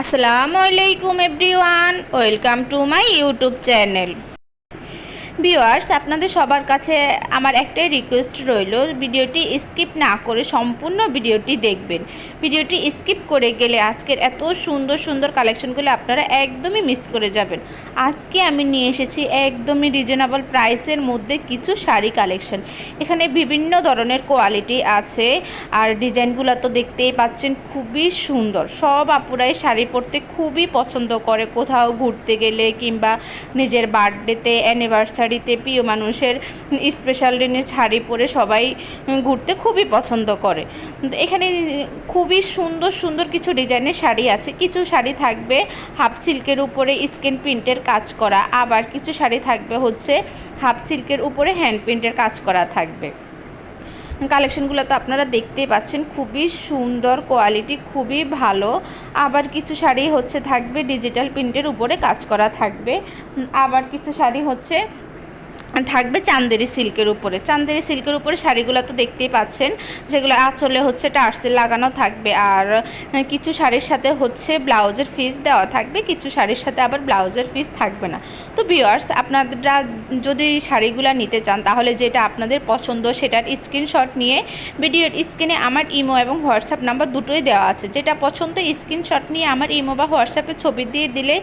আসসালামু আলাইকুম everyone. Welcome to my YouTube channel. Viewers আপনাদের সবার কাছে আমার একটাই রিকোয়েস্ট রইল, ভিডিওটি স্কিপ না করে সম্পূর্ণ ভিডিওটি দেখবেন। ভিডিওটি স্কিপ করে গেলে আজকের এত সুন্দর সুন্দর কালেকশনগুলো আপনারা একদমই মিস করে যাবেন। আজকে আমি নিয়ে এসেছি একদমই রিজনেবল প্রাইসের মধ্যে কিছু শাড়ি কালেকশন এখানে বিভিন্ন ধরনের কোয়ালিটি আছে, আর ডিজাইনগুলো তো দেখতেই পাচ্ছেন খুবই সুন্দর। সব আপুরাই শাড়ি পরতে খুবই পছন্দ করে, কোথাও ঘুরতে গেলে কিংবা নিজের বার্থডেতে অ্যানিভার্সারিতে প্রিয় মানুষের স্পেশাল দিনে শাড়ি পরে সবাই ঘুরতে খুবই পছন্দ করে। এখানে খুবই সুন্দর সুন্দর কিছু ডিজাইনের শাড়ি আছে। কিছু শাড়ি থাকবে হাফ সিল্কের উপরে স্কিন প্রিন্টের কাজ করা, আবার কিছু শাড়ি থাকবে হচ্ছে হাফ সিল্কের উপরে হ্যান্ড প্রিন্টের কাজ করা থাকবে। কালেকশনগুলো তো আপনারা দেখতেই পাচ্ছেন, খুবই সুন্দর কোয়ালিটি খুবই ভালো। আবার কিছু শাড়ি হচ্ছে থাকবে ডিজিটাল প্রিন্টের উপরে কাজ করা থাকবে। আবার কিছু শাড়ি হচ্ছে থাকবে চান্দেরি সিল্কের উপরে। চান্দেরি সিল্কের উপরে শাড়িগুলো তো দেখতেই পাচ্ছেন। যেগুলো আঁচলে হচ্ছে টার্সেল লাগানো থাকবে আর কিছু শাড়ির সাথে হচ্ছে ব্লাউজের ফিস দেওয়া থাকবে, কিছু শাড়ির সাথে আবার ব্লাউজের ফিস থাকবে না। তো ভিওয়ার্স আপনারা যদি শাড়িগুলো নিতে চান, তাহলে যেটা আপনাদের পছন্দ সেটার স্ক্রিনশট নিয়ে ভিডিওর স্ক্রিনে আমার ইমো এবং হোয়াটসঅ্যাপ নাম্বার দুটোই দেওয়া আছে। যেটা পছন্দ স্ক্রিনশট নিয়ে আমার ইমো বা হোয়াটসঅ্যাপে ছবি দিয়ে দিলে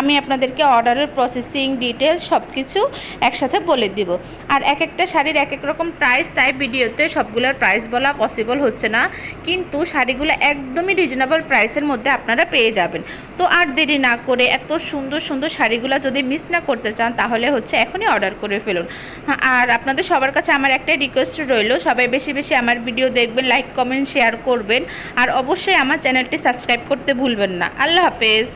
আমি আপনাদেরকে অর্ডারের প্রসেসিং ডিটেলস সব কিছু একসাথে বলে দিব। আর এক একটা শাড়ির এক এক রকম প্রাইস তাই ভিডিওতে সবগুলোর প্রাইস বলা পসিবল হচ্ছে না। কিন্তু শাড়িগুলো একদমই রিজনেবল প্রাইসের মধ্যে আপনারা পেয়ে যাবেন। তো আর দেরি না করে এত সুন্দর সুন্দর শাড়িগুলো যদি মিস না করতে চান তাহলে হচ্ছে এখনই অর্ডার করে ফেলুন। হ্যাঁ, আর আপনাদের সবার কাছে আমার একটাই রিকোয়েস্ট রইল সবাই বেশি বেশি আমার ভিডিও দেখবেন লাইক কমেন্ট শেয়ার করবেন। আর অবশ্যই আমার চ্যানেলটি সাবস্ক্রাইব করতে ভুলবেন না। আল্লাহ হাফেজ।